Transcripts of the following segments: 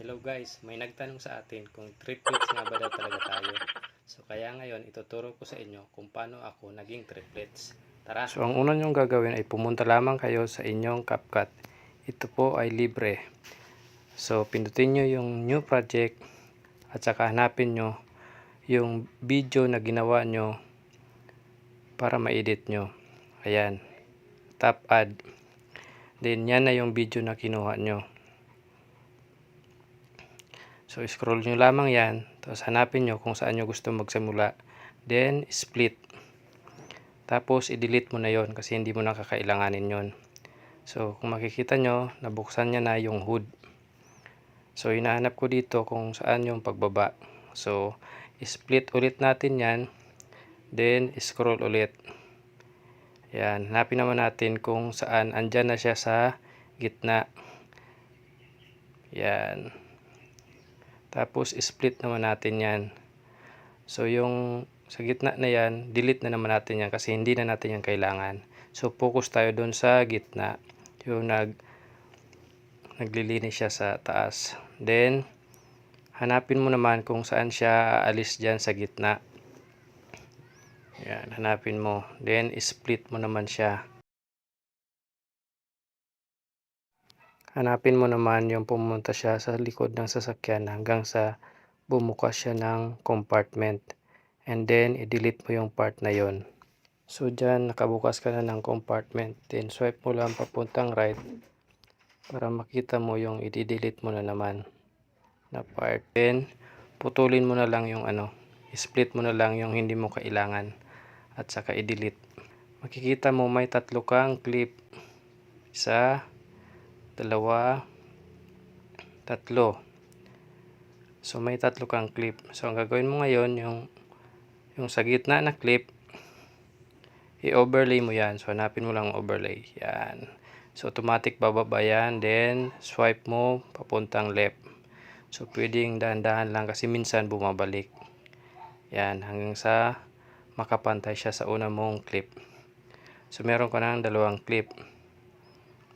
Hello guys, may nagtanong sa atin kung triplets nga ba daw talaga tayo. So kaya ngayon ituturo ko sa inyo kung paano ako naging triplets. Tara! So ang una nyong gagawin ay pumunta lamang kayo sa inyong CapCut. Ito po ay libre. So pindutin nyo yung new project at saka hanapin nyo yung video na ginawa nyo para ma-edit nyo. Ayan. Tap add. Then yan na yung video na kinuha nyo. So, scroll nyo lamang yan. Tapos, hanapin nyo kung saan nyo gusto magsimula. Then, split. Tapos, i-delete mo na yon kasi hindi mo nakakailanganin yon So, kung makikita nyo, nabuksan niya na yung hood. So, hinahanap ko dito kung saan yung pagbaba. So, split ulit natin yan. Then, scroll ulit. Yan. Hanapin naman natin kung saan. Andyan na siya sa gitna. Yan. Tapos, split naman natin yan. So, yung sa gitna na yan, delete na naman natin yan kasi hindi na natin yan kailangan. So, focus tayo doon sa gitna. Yung nag, naglilinis siya sa taas. Then, hanapin mo naman kung saan siya aalis dyan sa gitna. Yan, hanapin mo. Then, split mo naman siya. Hanapin mo naman yung pumunta siya sa likod ng sasakyan hanggang sa bumukas siya ng compartment. And then, i-delete mo yung part na yon. So, dyan, nakabukas ka na ng compartment. Then, swipe mo lang papuntang right para makita mo yung i-delete mo na naman na part. Then, putulin mo na lang yung ano, split mo na lang yung hindi mo kailangan at saka i-delete. Makikita mo may tatlo kang clip. Isa, dalawa, tatlo. So may tatlo kang clip. So ang gagawin mo ngayon yung yung sa gitna na clip i-overlay mo yan. So hanapin mo lang ang overlay. Yan. So automatic bababa yan. Then swipe mo papuntang left. So pwedeng dahan-dahan lang kasi minsan bumabalik. Yan hanggang sa makapantay siya sa una mong clip. So meron ka ng dalawang clip.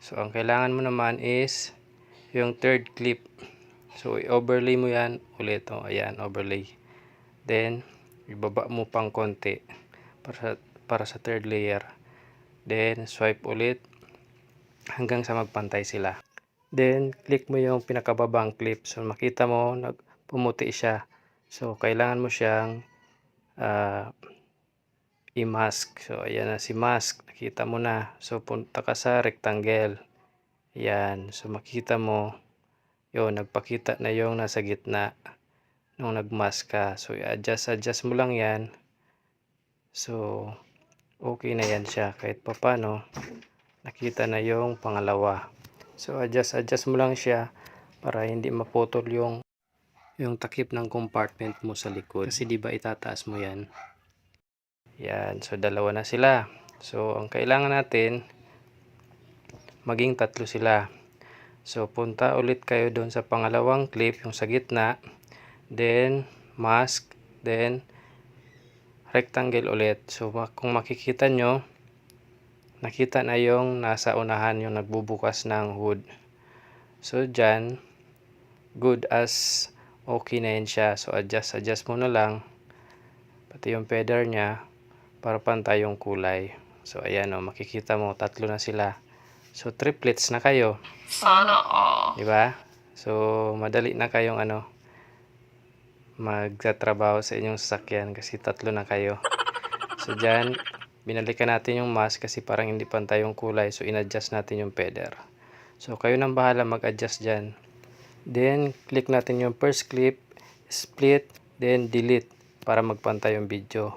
So, ang kailangan mo naman is yung third clip. So, i-overlay mo yan ulit. Oh, ayan, overlay. Then, ibaba mo pang konti para sa, para sa third layer. Then, swipe ulit hanggang sa magpantay sila. Then, click mo yung pinakababang clip. So, makita mo, nagpumuti siya. So, kailangan mo siyang uh, i-mask. So, ayan na si mask. Nakita mo na. So, punta ka sa rectangle. Ayan. So, makita mo. Yun, nagpakita na yung nasa gitna nung nag-mask ka. So, i-adjust, adjust mo lang yan. So, okay na yan siya. Kahit pa paano, nakita na yung pangalawa. So, adjust, adjust mo lang siya para hindi maputol yung yung takip ng compartment mo sa likod. Kasi di ba itataas mo yan? Yan, so dalawa na sila. So, ang kailangan natin, maging tatlo sila. So, punta ulit kayo doon sa pangalawang clip, yung sa gitna. Then, mask. Then, rectangle ulit. So, kung makikita nyo, nakita na yung nasa unahan yung nagbubukas ng hood. So, dyan, good as okay na yun siya. So, adjust, adjust mo na lang. Pati yung feather niya para pantay yung kulay. So, ayan o, makikita mo, tatlo na sila. So, triplets na kayo. Sana all. Di ba? So, madali na kayong ano, magtatrabaho sa inyong sasakyan kasi tatlo na kayo. So, dyan, binalikan natin yung mask kasi parang hindi pantay yung kulay. So, in-adjust natin yung feather. So, kayo nang bahala mag-adjust dyan. Then, click natin yung first clip, split, then delete para magpantay yung video.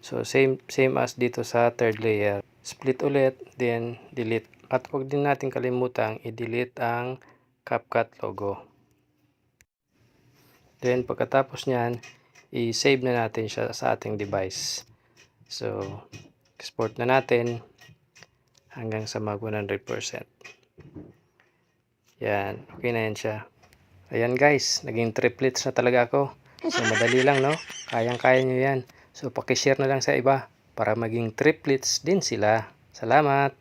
So, same, same as dito sa third layer. Split ulit, then delete. At huwag din natin kalimutang i-delete ang CapCut logo. Then, pagkatapos nyan, i-save na natin siya sa ating device. So, export na natin hanggang sa mag 100%. Yan, okay na yan siya. Ayan guys, naging triplets na talaga ako. So, madali lang, no? Kayang-kaya nyo yan. So, pakishare na lang sa iba para maging triplets din sila. Salamat!